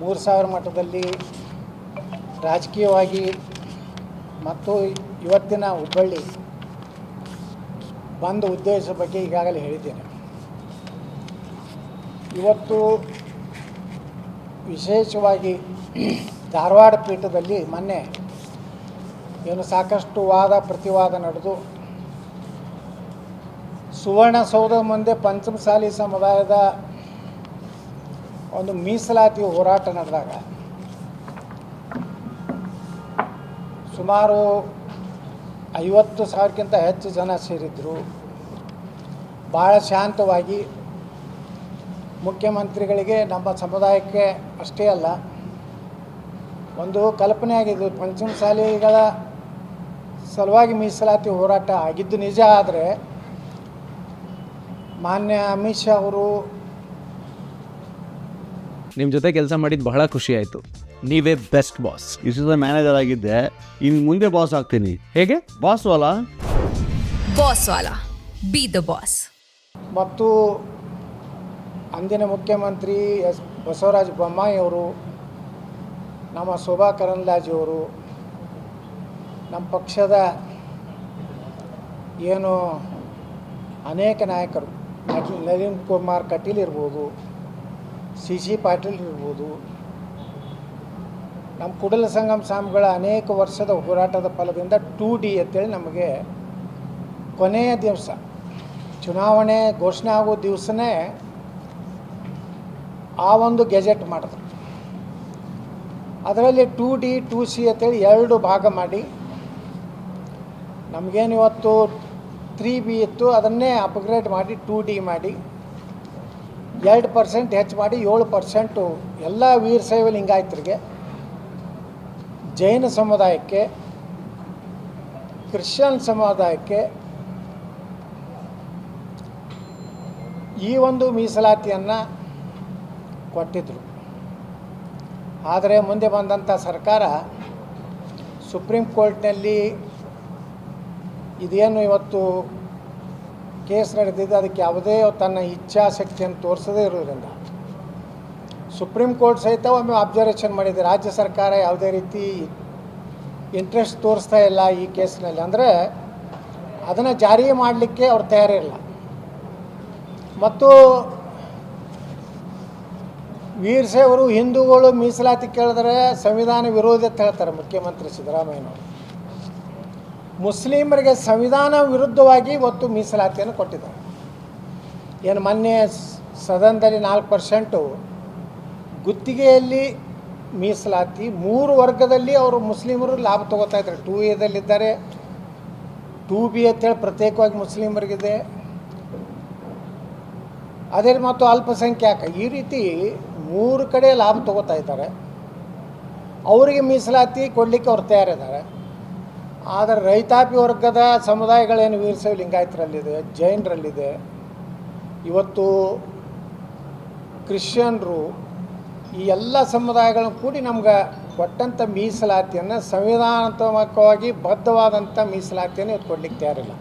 ಮೂರು ಸಾವಿರ ಮಟ್ಟದಲ್ಲಿ ರಾಜಕೀಯವಾಗಿ ಮತ್ತು ಇವತ್ತಿನ ಹುಬ್ಬಳ್ಳಿ ಬಂದ ಉದ್ದೇಶದ ಬಗ್ಗೆ ಈಗಾಗಲೇ ಹೇಳಿದ್ದೇನೆ. ಇವತ್ತು ವಿಶೇಷವಾಗಿ ಧಾರವಾಡ ಪೀಠದಲ್ಲಿ ಮೊನ್ನೆ ಏನು ಸಾಕಷ್ಟು ವಾದ ಪ್ರತಿವಾದ ನಡೆದು ಸುವರ್ಣಸೌಧ ಮುಂದೆ ಪಂಚಮಸಾಲಿ ಸಮುದಾಯದ ಒಂದು ಮೀಸಲಾತಿ ಹೋರಾಟ ನಡೆದಾಗ ಸುಮಾರು ಐವತ್ತು ಸಾವಿರಕ್ಕಿಂತ ಹೆಚ್ಚು ಜನ ಸೇರಿದ್ದರು ಭಾಳ ಶಾಂತವಾಗಿ ಮುಖ್ಯಮಂತ್ರಿಗಳಿಗೆ ನಮ್ಮ ಸಮುದಾಯಕ್ಕೆ ಅಷ್ಟೇ ಅಲ್ಲ, ಒಂದು ಕಲ್ಪನೆ ಆಗಿದ್ದು ಪಂಚಮಸಾಲಿಗಳ ಸಲುವಾಗಿ ಮೀಸಲಾತಿ ಹೋರಾಟ ಆಗಿದ್ದು ನಿಜ ಆದರೆ ಮಾನ್ಯ ಅಮಿತ್ ಶಾ ಅವರು ನಿಮ್ಮ ಜೊತೆ ಕೆಲಸ ಮಾಡಿದ್ದು ಬಹಳ ಖುಷಿ ಆಯಿತು. ನೀವೇ ಬೆಸ್ಟ್ ಬಾಸ್ ಇಷ್ಟು ಮ್ಯಾನೇಜರ್ ಆಗಿದ್ದೆ. ಇನ್ನು ಮುಂದೆ ಬಾಸ್ ಆಗ್ತೀನಿ. ಹೇಗೆ? ಬಾಸ್ ಅಲ್ಲ ಬಾಸ್ ವಾಲಾ. ಬಿ ದ ಬಾಸ್ ಮತ್ತು ಅಂದಿನ ಮುಖ್ಯಮಂತ್ರಿ ಎಸ್ ಬಸವರಾಜ ಬೊಮ್ಮಾಯಿ ಅವರು ನಮ್ಮ ಶೋಭಾ ಕರಂದ್ಲಾಜೆಯವರು ನಮ್ಮ ಪಕ್ಷದ ಏನು ಅನೇಕ ನಾಯಕರು ನಳಿನ್ ಕುಮಾರ್ ಕಟೀಲ್ ಇರ್ಬೋದು ಸಿ ಸಿ ಪಾಟೀಲ್ ಇರ್ಬೋದು. ನಮ್ಮ ಕುಡಲ ಸಂಗಮ ಸ್ವಾಮಿಗಳ ಅನೇಕ ವರ್ಷದ ಹೋರಾಟದ ಫಲದಿಂದ ಟೂ ಡಿ ಅಂತೇಳಿ ನಮಗೆ ಕೊನೆಯ ದಿವಸ, ಚುನಾವಣೆ ಘೋಷಣೆ ಆಗೋ ದಿವಸನೇ ಆ ಒಂದು ಗೆಜೆಟ್ ಮಾಡಿದ್ರು. ಅದರಲ್ಲಿ ಟೂ ಡಿ, ಟೂ ಸಿ ಅಂತೇಳಿ ಎರಡು ಭಾಗ ಮಾಡಿ. ನಮಗೇನು ಇವತ್ತು ತ್ರೀ ಬಿ ಇತ್ತು, ಅದನ್ನೇ ಅಪ್ಗ್ರೇಡ್ ಮಾಡಿ ಟೂ ಡಿ ಮಾಡಿ. ಎರಡು ಪರ್ಸೆಂಟ್ ಹೆಚ್ಚು ಮಾಡಿ ಏಳು ಪರ್ಸೆಂಟು ಎಲ್ಲ ವೀರಶೈವ ಲಿಂಗಾಯತರಿಗೆ ಜೈನ ಸಮುದಾಯಕ್ಕೆ, ಕ್ರಿಶ್ಚಿಯನ್ ಸಮುದಾಯಕ್ಕೆ ಈ ಒಂದು ಮೀಸಲಾತಿಯನ್ನು ಕೊಟ್ಟಿದ್ದರು ಆದರೆ ಮುಂದೆ ಬಂದಂಥ ಸರ್ಕಾರ ಸುಪ್ರೀಂ ಕೋರ್ಟ್ನಲ್ಲಿ ಇದೇನು ಇವತ್ತು ಕೇಸ್ ನಡೆದಿದ್ದು ಅದಕ್ಕೆ ಯಾವುದೇ ತನ್ನ ಇಚ್ಛಾಶಕ್ತಿಯನ್ನು ತೋರಿಸದೇ ಇರೋದ್ರಿಂದ ಸುಪ್ರೀಂ ಕೋರ್ಟ್ ಸಹಿತ ಒಮ್ಮೆ ಅಬ್ಸರ್ವೇಷನ್ ಮಾಡಿದೆ. ರಾಜ್ಯ ಸರ್ಕಾರ ಯಾವುದೇ ರೀತಿ ಇಂಟ್ರೆಸ್ಟ್ ತೋರಿಸ್ತಾ ಇಲ್ಲ ಈ ಕೇಸ್ನಲ್ಲಿ. ಅಂದರೆ ಅದನ್ನು ಜಾರಿ ಮಾಡಲಿಕ್ಕೆ ಅವ್ರು ತಯಾರಿಲ್ಲ ಮತ್ತು ವೀರಶೈವರು ಹಿಂದೂಗಳು ಮೀಸಲಾತಿ ಕೇಳಿದ್ರೆ ಸಂವಿಧಾನ ವಿರೋಧಿ ಅಂತ ಹೇಳ್ತಾರೆ ಮುಖ್ಯಮಂತ್ರಿ ಸಿದ್ದರಾಮಯ್ಯನವರು. ಮುಸ್ಲಿಮರಿಗೆ ಸಂವಿಧಾನ ವಿರುದ್ಧವಾಗಿ ಇವತ್ತು ಮೀಸಲಾತಿಯನ್ನು ಕೊಟ್ಟಿದ್ದಾರೆ. ಏನು ಮೊನ್ನೆ ಸದನದಲ್ಲಿ ನಾಲ್ಕು ಪರ್ಸೆಂಟು ಗುತ್ತಿಗೆಯಲ್ಲಿ ಮೀಸಲಾತಿ, ಮೂರು ವರ್ಗದಲ್ಲಿ ಅವರು ಮುಸ್ಲಿಮರು ಲಾಭ ತಗೋತಾ ಇದ್ದಾರೆ. ಟೂ ಎದಲ್ಲಿದ್ದಾರೆ ಟೂ ಬಿ ಅಂತೇಳಿ ಪ್ರತ್ಯೇಕವಾಗಿ ಮುಸ್ಲಿಮರಿಗಿದೆ. ಅದೇ ಮತ್ತು ಅಲ್ಪಸಂಖ್ಯಾತ ಈ ರೀತಿ ಮೂರು ಕಡೆ ಲಾಭ ತಗೋತಾ ಇದ್ದಾರೆ. ಅವರಿಗೆ ಮೀಸಲಾತಿ ಕೊಡಲಿಕ್ಕೆ ಅವ್ರು ತಯಾರಿದ್ದಾರೆ. ಆದರೆ ರೈತಾಪಿ ವರ್ಗದ ಸಮುದಾಯಗಳೇನು ವೀರಶೈವ ಲಿಂಗಾಯತರಲ್ಲಿದೆ ಜೈನರಲ್ಲಿದೆ. ಇವತ್ತು ಕ್ರಿಶ್ಚಿಯನ್ರು ಈ ಎಲ್ಲ ಸಮುದಾಯಗಳನ್ನು ಕೂಡಿ ನಮ್ಗೆ ಕೊಟ್ಟಂಥ ಮೀಸಲಾತಿಯನ್ನು ಸಂವಿಧಾನಾತ್ಮಕವಾಗಿ ಬದ್ಧವಾದಂಥ ಮೀಸಲಾತಿಯನ್ನು ಇವತ್ತು ಕೊಡಲಿಕ್ಕೆ ತಯಾರಿಲ್ಲ.